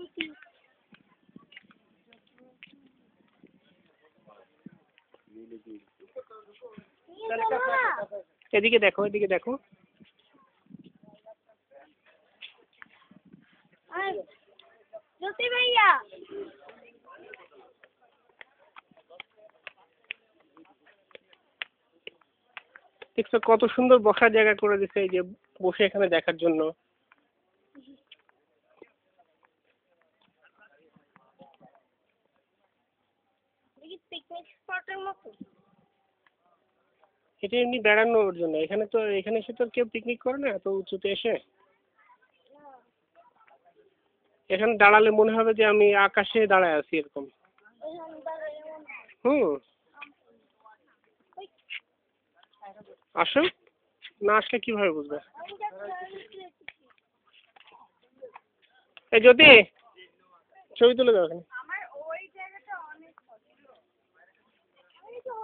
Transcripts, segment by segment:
Lucy. এদিকে দেখো এদিকে দেখো জ্যোতি ভাইয়া দেখছ কত সুন্দর বসার জায়গা করে দিছে এই যে বসে এখানে দেখার জন্য পিকনিক স্পটের মতো? এটা এমনি বেড়ানোর জন্য। এখানে তো এখানে এসে তো কেউ পিকনিক করে না এত উঁচুতে এসে। এখানে দাঁড়ালে মনে হবে যে আমি আকাশে দাঁড়ায় আছি এরকম। হুম। আসো। না আসলে কীভাবে বুঝবে। এই জ্যোতি ছবি তুলে দাও এখানে।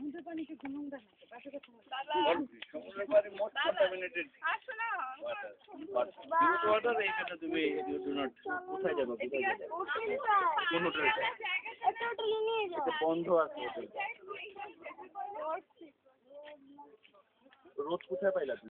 পানি কি সমুদ্রের মোট কন্টামিনেটেড এইখানে তুমি you do not কোথায় যাবে কোথায় যাবে? কোন হোটেল একটা হোটেলে নিয়ে যাও। বন্ধ আছে। রোদ কোথায় পাইলা তুমি?